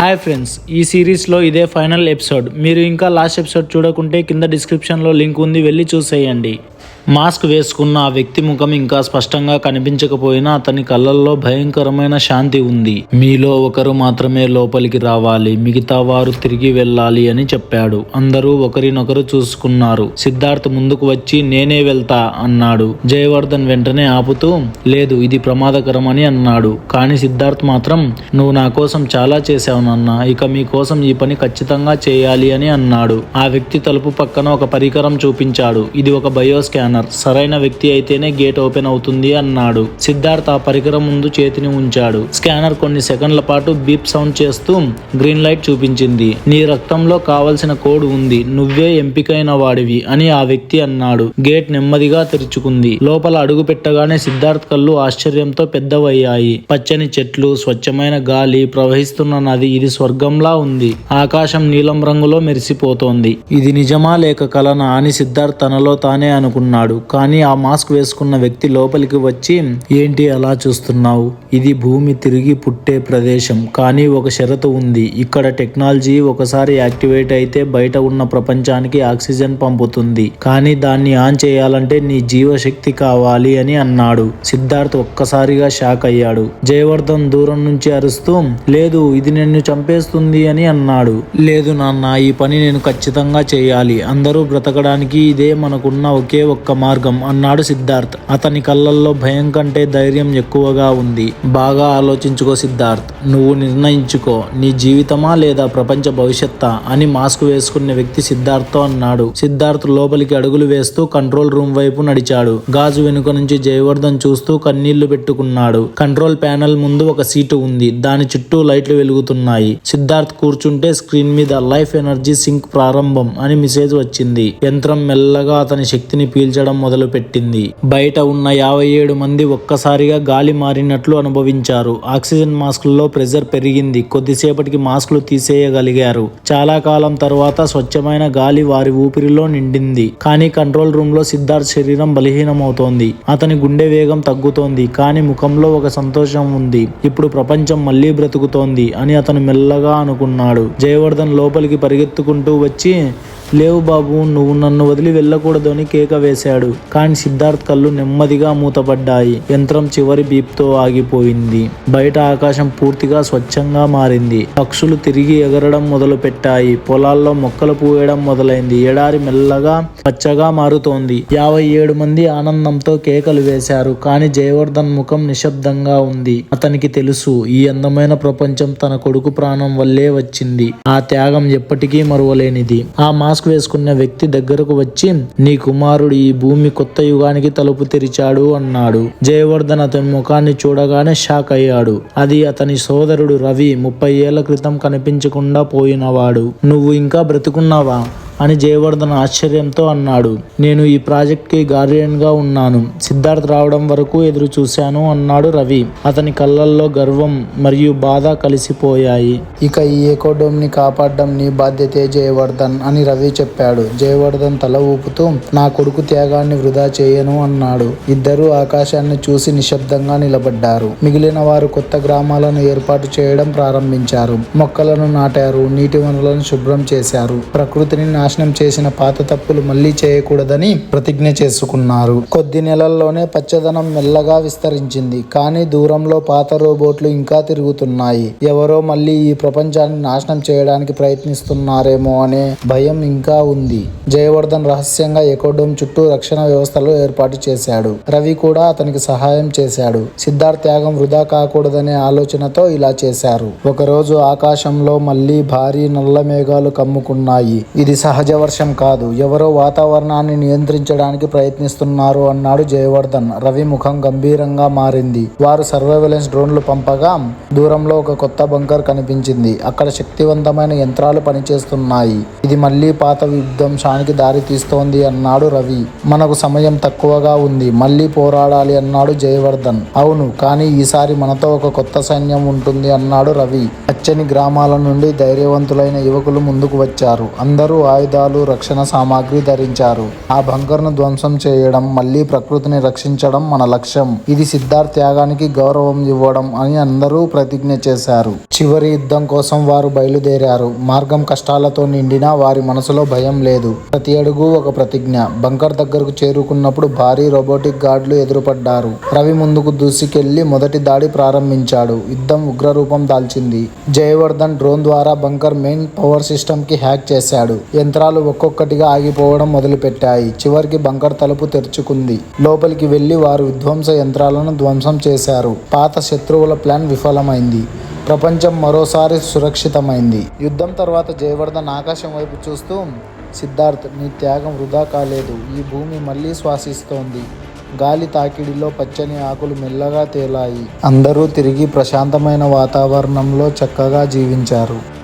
Hi friends ఈ సిరీస్లో ఇదే ఫైనల్ ఎపిసోడ్. మీరు ఇంకా లాస్ట్ ఎపిసోడ్ చూడకుంటే కింద డిస్క్రిప్షన్లో లింక్ ఉంది వెళ్ళి చూసేయండి. మాస్క్ వేసుకున్న ఆ వ్యక్తి ముఖం ఇంకా స్పష్టంగా కనిపించకపోయినా అతని కళ్ళల్లో భయంకరమైన శాంతి ఉంది. మీలో ఒకరు మాత్రమే లోపలికి రావాలి. మిగతా వారు తిరిగి వెళ్ళాలి అని చెప్పాడు. అందరూ ఒకరినొకరు చూసుకున్నారు. సిద్ధార్థ్ ముందుకు వచ్చి నేనే వెళ్తా అన్నాడు. జయవర్ధన్ వెంటనే ఆపుతూ లేదు ఇది ప్రమాదకరం అని అన్నాడు. కానీ సిద్ధార్థ్ మాత్రం నువ్వు నా కోసం చాలా చేశావు నాన్న. ఇక మీ కోసం ఈ పని ఖచ్చితంగా చేయాలి అని అన్నాడు. ఆ వ్యక్తి తలుపు పక్కన ఒక పరికరం చూపించాడు. ఇది ఒక బయోస్ స్కానర్. సరైన వ్యక్తి అయితేనే గేట్ ఓపెన్ అవుతుంది అన్నాడు. సిద్ధార్థ్ ఆ పరికరం ముందు చేతిని ఉంచాడు. స్కానర్ కొన్ని సెకండ్ల పాటు బీప్ సౌండ్ చేస్తూ గ్రీన్ లైట్ చూపించింది. నీ రక్తంలో కావలసిన కోడ్ ఉంది. నువ్వే ఎంపికైన వాడివి అని ఆ వ్యక్తి అన్నాడు. గేట్ నెమ్మదిగా తెరుచుకుంది. లోపల అడుగు పెట్టగానే సిద్ధార్థ్ కళ్ళు ఆశ్చర్యంతో పెద్దవయ్యాయి. పచ్చని చెట్లు స్వచ్ఛమైన గాలి ప్రవహిస్తున్న నది ఇది స్వర్గంలా ఉంది. ఆకాశం నీలం రంగులో మెరిసిపోతోంది. ఇది నిజమా లేక కలనా అని సిద్ధార్థ్ తనలో తానే అనుకున్నాడు కానీ ఆ మాస్క్ వేసుకున్న వ్యక్తి లోపలికి వచ్చి ఏంటి అలా చూస్తున్నావు? ఇది భూమి తిరిగి పుట్టే ప్రదేశం. కానీ ఒక షరతు ఉంది. ఇక్కడ టెక్నాలజీ ఒకసారి యాక్టివేట్ అయితే బయట ఉన్న ప్రపంచానికి ఆక్సిజన్ పంపుతుంది. కానీ దాన్ని ఆన్ చేయాలంటే నీ జీవశక్తి కావాలి అని అన్నాడు. సిద్ధార్థ్ ఒక్కసారిగా షాక్ అయ్యాడు. జయవర్ధన్ దూరం నుంచి అరుస్తూ లేదు ఇది నిన్ను చంపేస్తుంది అని అన్నాడు. లేదు నాన్న ఈ పని నేను ఖచ్చితంగా చేయాలి. అందరూ బ్రతకడానికి ఇదే మనకున్న ఒకే ఒక్క మార్గం అన్నాడు సిద్ధార్థ్. అతని కళ్ళల్లో భయం కంటే ధైర్యం ఎక్కువగా ఉంది. బాగా ఆలోచించుకో సిద్ధార్థ్. నువ్వు నిర్ణయించుకో. నీ జీవితమా లేదా ప్రపంచ భవిష్యత్తా అని మాస్క్ వేసుకున్న వ్యక్తి సిద్ధార్థ్తో అన్నాడు. సిద్ధార్థ్ లోపలికి అడుగులు వేస్తూ కంట్రోల్ రూమ్ వైపు నడిచాడు. గాజు వెనుక నుంచి జయవర్ధన్ చూస్తూ కన్నీళ్ళు పెట్టుకున్నాడు. కంట్రోల్ ప్యానెల్ ముందు ఒక సీటు ఉంది. దాని చుట్టూ లైట్లు వెలుగుతున్నాయి. సిద్ధార్థ్ కూర్చుంటే స్క్రీన్ మీద లైఫ్ ఎనర్జీ సింక్ ప్రారంభం అని మెసేజ్ వచ్చింది. యంత్రం మెల్లగా అతని శక్తిని పీల్చడం మొదలుపెట్టింది. బయట ఉన్న యాభై ఏడు మంది ఒక్కసారిగా గాలి మారినట్లు అనుభవించారు. ఆక్సిజన్ మాస్కుల్లో ప్రెజర్ పెరిగింది. కొద్దిసేపటికి మాస్కులు తీసేయగలిగారు. చాలా కాలం తర్వాత స్వచ్ఛమైన గాలి వారి ఊపిరిలో నిండింది. కానీ కంట్రోల్ రూమ్లో సిద్ధార్థ్ శరీరం బలహీనమవుతోంది. అతని గుండె వేగం తగ్గుతోంది. కానీ ముఖంలో ఒక సంతోషం ఉంది. ఇప్పుడు ప్రపంచం మళ్ళీ బ్రతుకుతోంది అని అతను మెల్లగా అనుకున్నాడు. జయవర్ధన్ లోపలికి పరిగెత్తుకుంటూ వచ్చి లేవు బాబు నువ్వు నన్ను వదిలి వెళ్ళకూడదు అని కేక వేశాడు. కానీ సిద్ధార్థ్ కళ్ళు నెమ్మదిగా మూతపడ్డాయి. యంత్రం చివరి బీప్తో ఆగిపోయింది. బయట ఆకాశం పూర్తిగా స్వచ్ఛంగా మారింది. పక్షులు తిరిగి ఎగరడం మొదలు పెట్టాయి పొలాల్లో మొక్కలు పూయడం మొదలైంది. ఎడారి మెల్లగా పచ్చగా మారుతోంది. యాభై ఏడు మంది ఆనందంతో కేకలు వేశారు. కానీ జయవర్ధన్ ముఖం నిశ్శబ్దంగా ఉంది. అతనికి తెలుసు ఈ అందమైన ప్రపంచం తన కొడుకు ప్రాణం వల్లే వచ్చింది. ఆ త్యాగం ఎప్పటికీ మరువలేనిది. ఆ మాస్ మాస్క్ వేసుకున్న వ్యక్తి దగ్గరకు వచ్చి నీ కుమారుడు ఈ భూమి కొత్త యుగానికి తలుపు తెరిచాడు అన్నాడు. జయవర్ధన్ అతని ముఖాన్ని చూడగానే షాక్ అయ్యాడు. అది అతని సోదరుడు రవి ముప్పై ఏళ్ళ క్రితం కనిపించకుండా పోయినవాడు. నువ్వు ఇంకా బ్రతుకున్నావా? అని జయవర్ధన్ ఆశ్చర్యంతో అన్నాడు. నేను ఈ ప్రాజెక్ట్కి గార్డియన్గా ఉన్నాను. సిద్ధార్థ్ రావడం వరకు ఎదురు చూశాను అన్నాడు రవి. అతని కళ్ళల్లో గర్వం మరియు బాధ కలిసిపోయాయి. ఇక ఈ ఎకోడోమ్ని కాపాడడం నీ బాధ్యతే జయవర్ధన్ అని రవి చెప్పాడు. జయవర్ధన్ తల ఊపుతూ నా కొడుకు త్యాగాన్ని వృధా చేయను అన్నాడు. ఇద్దరూ ఆకాశాన్ని చూసి నిశ్శబ్దంగా నిలబడ్డారు. మిగిలిన వారు కొత్త గ్రామాలను ఏర్పాటు చేయడం ప్రారంభించారు. మొక్కలను నాటారు నీటి వనరులను శుభ్రం చేశారు. ప్రకృతిని నాశనం చేసిన పాత తప్పులు మళ్ళీ చేయకూడదని ప్రతిజ్ఞ చేసుకున్నారు. కొద్ది నెలల్లోనే పచ్చదనం మెల్లగా విస్తరించింది. కానీ దూరంలో పాత రోబోట్లు ఇంకా తిరుగుతున్నాయి. ఎవరో మళ్ళీ ఈ ప్రపంచాన్ని నాశనం చేయడానికి ప్రయత్నిస్తున్నారేమో అనే భయం ఇంకా ఉంది. జయవర్ధన్ రహస్యంగా ఎకోడోమ్ చుట్టూ రక్షణ వ్యవస్థలు ఏర్పాటు చేశాడు. రవి కూడా అతనికి సహాయం చేశాడు. సిద్ధార్థ్ త్యాగం వృధా కాకూడదనే ఆలోచనతో ఇలా చేశారు. ఒకరోజు ఆకాశంలో మళ్ళీ భారీ నల్ల మేఘాలు కమ్ముకున్నాయి. ఇది సహా సహజ వర్షం కాదు. ఎవరో వాతావరణాన్ని నియంత్రించడానికి ప్రయత్నిస్తున్నారు అన్నాడు జయవర్ధన్. రవి ముఖం గంభీరంగా మారింది. వారు సర్వైలెన్స్ డ్రోన్లు పంపగా దూరంలో ఒక కొత్త బంకర్ కనిపించింది. అక్కడ శక్తివంతమైన యంత్రాలు పనిచేస్తున్నాయి. ఇది మళ్ళీ పాత విధ్వంసానికి దారి తీస్తోంది అన్నాడు రవి. మనకు సమయం తక్కువగా ఉంది. మళ్ళీ పోరాడాలి అన్నాడు జయవర్ధన్. అవును కానీ ఈసారి మనతో ఒక కొత్త సైన్యం ఉంటుంది అన్నాడు రవి. పచ్చని గ్రామాల నుండి ధైర్యవంతులైన యువకులు ముందుకు వచ్చారు. అందరూ ఆయుధ ఆయుధాలు రక్షణ సామాగ్రి ధరించారు. ఆ బంకర్ను ధ్వంసం చేయడం మళ్ళీ ప్రకృతిని రక్షించడం మన లక్ష్యం. ఇది సిద్ధార్థ్ త్యాగానికి గౌరవం ఇవ్వడం అని అందరూ ప్రతిజ్ఞ చేశారు. చివరి యుద్ధం కోసం వారు బయలుదేరారు. మార్గం కష్టాలతో నిండినా వారి మనసులో భయం లేదు. ప్రతి అడుగు ఒక ప్రతిజ్ఞ. బంకర్ దగ్గరకు చేరుకున్నప్పుడు భారీ రోబోటిక్ గార్డులు ఎదురుపడ్డారు. రవి ముందుకు దూసుకెళ్ళి మొదటి దాడి ప్రారంభించాడు. యుద్ధం ఉగ్రరూపం దాల్చింది. జయవర్ధన్ డ్రోన్ ద్వారా బంకర్ మెయిన్ పవర్ సిస్టమ్కి హ్యాక్ చేశాడు. యంత్రాలు ఒక్కొక్కటిగా ఆగిపోవడం మొదలుపెట్టాయి. చివరికి బంకర్ తలుపు తెరుచుకుంది. లోపలికి వెళ్ళి వారు విధ్వంస యంత్రాలను ధ్వంసం చేశారు. పాత శత్రువుల ప్లాన్ విఫలమైంది. ప్రపంచం మరోసారి సురక్షితమైంది. యుద్ధం తర్వాత జయవర్ధన్ ఆకాశం వైపు చూస్తూ సిద్ధార్థ్ నీ త్యాగం వృధా కాలేదు. ఈ భూమి మళ్ళీ శ్వాసిస్తోంది. గాలి తాకిడిలో పచ్చని ఆకులు మెల్లగా తేలాయి. అందరూ తిరిగి ప్రశాంతమైన వాతావరణంలో చక్కగా జీవించారు.